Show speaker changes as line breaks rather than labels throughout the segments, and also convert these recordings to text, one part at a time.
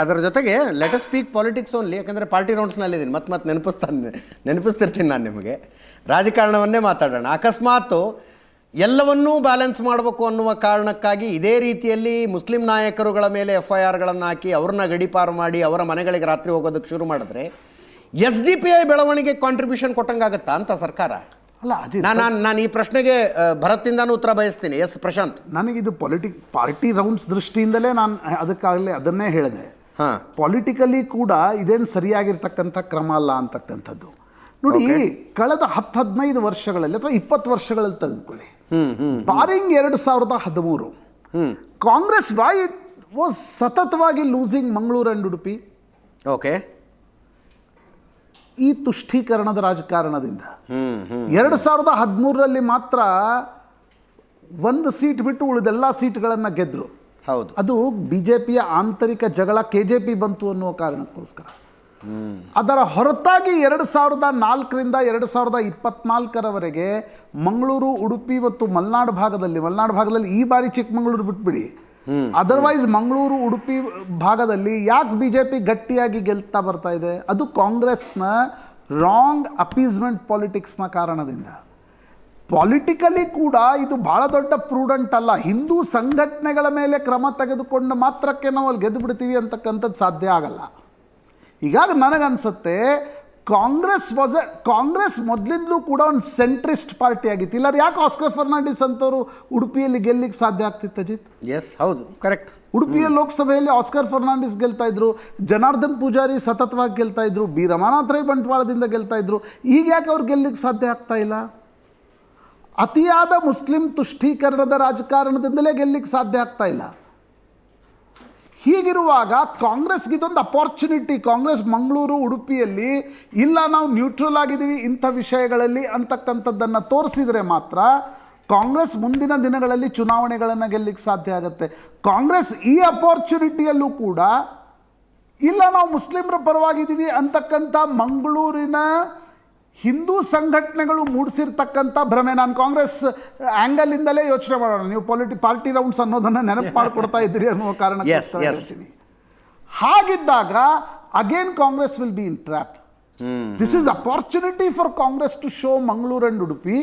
ಅದರ ಜೊತೆಗೆ let speak politics only ಯಾಕಂದರೆ ಪಾರ್ಟಿ ರೌಂಡ್ಸ್ನಲ್ಲಿದ್ದೀನಿ ಮತ್ತೆ ಮತ್ತೆ ನೆನಪಿಸ್ತಾನೆ, ನೆನಪಿಸ್ತಿರ್ತೀನಿ ನಾನು ನಿಮಗೆ. ರಾಜಕಾರಣವನ್ನೇ ಮಾತಾಡೋಣ. ಅಕಸ್ಮಾತು ಎಲ್ಲವನ್ನೂ ಬ್ಯಾಲೆನ್ಸ್ ಮಾಡಬೇಕು ಅನ್ನುವ ಕಾರಣಕ್ಕಾಗಿ ಇದೇ ರೀತಿಯಲ್ಲಿ ಮುಸ್ಲಿಂ ನಾಯಕರುಗಳ ಮೇಲೆ ಎಫ್ ಐ ಆರ್ಗಳನ್ನು ಹಾಕಿ ಅವ್ರನ್ನ ಗಡಿಪಾರು ಮಾಡಿ ಅವರ ಮನೆಗಳಿಗೆ ರಾತ್ರಿ ಹೋಗೋದಕ್ಕೆ ಶುರು ಮಾಡಿದ್ರೆ ಎಸ್ ಡಿ ಪಿ ಐ ಬೆಳವಣಿಗೆ ಕಾಂಟ್ರಿಬ್ಯೂಷನ್ ಕೊಟ್ಟಂಗಾಗತ್ತಾ ಅಂತ ಸರ್ಕಾರ?
ಅಲ್ಲ ಅದೇ
ನಾನು ನಾನು ಈ ಪ್ರಶ್ನೆಗೆ ಭರತ್ತಿಂದ ಉತ್ತರ ಬಯಸ್ತೀನಿ. ಎಸ್ ಪ್ರಶಾಂತ್.
ನನಗಿದು ಪೊಲಿಟಿಕ್ ಪಾರ್ಟಿ ರೌಂಡ್ಸ್ ದೃಷ್ಟಿಯಿಂದಲೇ ನಾನು ಅದಕ್ಕಾಗಲೇ ಅದನ್ನೇ ಹೇಳಿದೆ.
ಹಾಂ.
ಪೊಲಿಟಿಕಲಿ ಕೂಡ ಇದೇನು ಸರಿಯಾಗಿರ್ತಕ್ಕಂಥ ಕ್ರಮ ಅಲ್ಲ ಅಂತಕ್ಕಂಥದ್ದು. ನೋಡಿ ಕಳೆದ ಹತ್ತು ಹದಿನೈದು ವರ್ಷಗಳಲ್ಲಿ ಅಥವಾ ಇಪ್ಪತ್ತು ವರ್ಷಗಳಲ್ಲಿ ತೆಗೆದುಕೊಳ್ಳಿ. ಬಾರಿಂಗ್ ಎರಡು ಸಾವಿರದ ಹದಿಮೂರು. ಕಾಂಗ್ರೆಸ್ ವೈ ವಾಸ್ ಸತತವಾಗಿ losing Mangaluru and Udupi.
Okay
ಈ ತುಷ್ಟೀಕರಣದ ರಾಜಕಾರಣದಿಂದ. ಎರಡು ಸಾವಿರದ ಹದಿಮೂರರಲ್ಲಿ ಮಾತ್ರ ಒಂದು ಸೀಟ್ ಬಿಟ್ಟು ಉಳಿದೆಲ್ಲ ಸೀಟ್ಗಳನ್ನು ಗೆದ್ದರು
ಹೌದು.
ಅದು ಬಿ ಜೆ ಪಿಯ ಆಂತರಿಕ ಜಗಳ ಕೆ ಜೆ ಪಿ ಬಂತು ಅನ್ನುವ ಕಾರಣಕ್ಕೋಸ್ಕರ. ಅದರ ಹೊರತಾಗಿ ಎರಡು ಸಾವಿರದ ನಾಲ್ಕರಿಂದ ಎರಡು ಸಾವಿರದ ಇಪ್ಪತ್ನಾಲ್ಕರವರೆಗೆ ಮಂಗಳೂರು ಉಡುಪಿ ಮತ್ತು ಮಲೆನಾಡು ಭಾಗದಲ್ಲಿ ಮಲೆನಾಡು ಭಾಗದಲ್ಲಿ ಈ ಬಾರಿ ಚಿಕ್ಕಮಗಳೂರು ಬಿಟ್ಬಿಡಿ. ಅದರ್ವೈಸ್ ಮಂಗಳೂರು ಉಡುಪಿ ಭಾಗದಲ್ಲಿ ಯಾಕೆ ಬಿ ಜೆ ಪಿ ಗಟ್ಟಿಯಾಗಿ ಗೆಲ್ತಾ ಬರ್ತಾ ಇದೆ? ಅದು ಕಾಂಗ್ರೆಸ್ನ ರಾಂಗ್ ಅಪೀಸ್ಮೆಂಟ್ ಪಾಲಿಟಿಕ್ಸ್ನ ಕಾರಣದಿಂದ. ಪಾಲಿಟಿಕಲಿ ಕೂಡ ಇದು ಬಹಳ ದೊಡ್ಡ ಪ್ರೂಡೆಂಟ್ ಅಲ್ಲ. ಹಿಂದೂ ಸಂಘಟನೆಗಳ ಮೇಲೆ ಕ್ರಮ ತೆಗೆದುಕೊಂಡು ಮಾತ್ರಕ್ಕೆ ನಾವು ಅಲ್ಲಿ ಗೆದ್ದು ಬಿಡ್ತೀವಿ ಅಂತಕ್ಕಂಥದ್ದು ಸಾಧ್ಯ ಆಗಲ್ಲ. ಹೀಗಾಗಿ ನನಗನ್ಸುತ್ತೆ ಕಾಂಗ್ರೆಸ್ ವಾಸ್ ಎ ಕಾಂಗ್ರೆಸ್ ಮೊದಲಿಂದಲೂ ಕೂಡ ಒಂದು ಸೆಂಟ್ರಿಸ್ಟ್ ಪಾರ್ಟಿ ಆಗಿತ್ತು. ಇಲ್ಲ ಯಾಕೆ ಆಸ್ಕರ್ ಫರ್ನಾಂಡಿಸ್ ಅಂತವರು ಉಡುಪಿಯಲ್ಲಿ ಗೆಲ್ಲಿಕ್ಕೆ ಸಾಧ್ಯ ಆಗ್ತಿತ್ತು ಅಜಿತ್?
ಎಸ್ ಹೌದು ಕರೆಕ್ಟ್
ಉಡುಪಿಯ ಲೋಕಸಭೆಯಲ್ಲಿ ಆಸ್ಕರ್ ಫರ್ನಾಂಡಿಸ್ ಗೆಲ್ತಾ ಇದ್ರು ಜನಾರ್ದನ್ ಪೂಜಾರಿ ಸತತವಾಗಿ ಗೆಲ್ತಾ ಇದ್ರು ಬಿ ರಮಾನಾಥ್ ರೈ ಬಂಟ್ವಾಳದಿಂದ ಗೆಲ್ತಾ ಇದ್ರು ಈಗ ಯಾಕೆ ಅವ್ರು ಗೆಲ್ಲಿಕ್ಕೆ ಸಾಧ್ಯ ಆಗ್ತಾ ಇಲ್ಲ? ಅತಿಯಾದ ಮುಸ್ಲಿಂ ತುಷ್ಟೀಕರಣದ ರಾಜಕಾರಣದಿಂದಲೇ ಗೆಲ್ಲಿಕ್ಕೆ ಸಾಧ್ಯ ಆಗ್ತಾ ಇಲ್ಲ. ಹೀಗಿರುವಾಗ ಕಾಂಗ್ರೆಸ್ಗೆ ಇದೊಂದು ಅಪಾರ್ಚುನಿಟಿ ಕಾಂಗ್ರೆಸ್ ಮಂಗಳೂರು, ಉಡುಪಿಯಲ್ಲಿ ಇಲ್ಲ, ನಾವು ನ್ಯೂಟ್ರಲ್ ಆಗಿದ್ದೀವಿ, ಇಂಥ ವಿಷಯಗಳಲ್ಲಿ ಅಂತಕ್ಕಂಥದ್ದನ್ನು ತೋರಿಸಿದರೆ ಮಾತ್ರ ಕಾಂಗ್ರೆಸ್ ಮುಂದಿನ ದಿನಗಳಲ್ಲಿ ಚುನಾವಣೆಗಳನ್ನು ಗೆಲ್ಲಿಕ್ಕೆ ಸಾಧ್ಯ ಆಗುತ್ತೆ. ಕಾಂಗ್ರೆಸ್ ಈ ಅಪಾರ್ಚುನಿಟಿಯಲ್ಲೂ ಕೂಡ, ಇಲ್ಲ, ನಾವು ಮುಸ್ಲಿಮರ ಪರವಾಗಿದ್ದೀವಿ ಅಂತಕ್ಕಂಥ ಮಂಗಳೂರಿನ ಹಿಂದೂ ಸಂಘಟನೆಗಳು ಮೂಡಿಸಿರ್ತಕ್ಕಂಥ ಭ್ರಮೆ. ನಾನು ಕಾಂಗ್ರೆಸ್ ಆ್ಯಂಗಲಿಂದಲೇ ಯೋಚನೆ ಮಾಡೋಣ. ನೀವು ಪೊಲಿಟಿ ಪಾರ್ಟಿ ರೌಂಡ್ಸ್ ಅನ್ನೋದನ್ನು ನೆನಪು ಮಾಡಿಕೊಡ್ತಾ ಇದ್ದೀರಿ ಅನ್ನುವ ಕಾರಣಕ್ಕೆ. ಹೇಳ್ತೀನಿ ಹಾಗಿದ್ದಾಗ again Congress will be in trap this is opportunity for Congress to show Mangaluru and Udupi.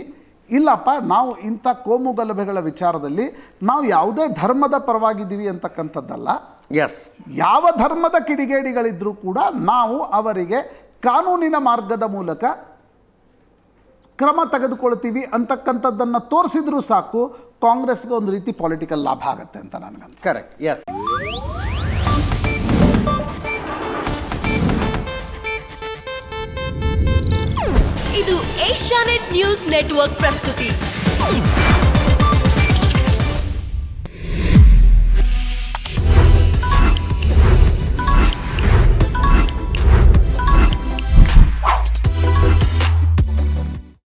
ಇಲ್ಲಪ್ಪ ನಾವು ಇಂಥ ಕೋಮು ಗಲಭೆಗಳ ವಿಚಾರದಲ್ಲಿ ನಾವು ಯಾವುದೇ ಧರ್ಮದ ಪರವಾಗಿದ್ದೀವಿ ಅಂತಕ್ಕಂಥದ್ದಲ್ಲ.
ಎಸ್
ಯಾವ ಧರ್ಮದ ಕಿಡಿಗೇಡಿಗಳಿದ್ರೂ ಕೂಡ ನಾವು ಅವರಿಗೆ ಕಾನೂನಿನ ಮಾರ್ಗದ ಮೂಲಕ ಕ್ರಮ ತೆಗೆದುಕೊಳ್ತೀವಿ ಅಂತಕ್ಕಂಥದ್ದನ್ನು ತೋರಿಸಿದ್ರೂ ಸಾಕು ಕಾಂಗ್ರೆಸ್ಗೆ ಒಂದು ರೀತಿ ಪೊಲಿಟಿಕಲ್ ಲಾಭ ಆಗುತ್ತೆ ಅಂತ ನನಗನ್ಸುತ್ತೆ.
ಕರೆಕ್ಟ್ ಎಸ್
ಇದು ಏಷ್ಯಾನೆಟ್ ನ್ಯೂಸ್ ನೆಟ್ವರ್ಕ್ ಪ್ರಸ್ತುತಿ.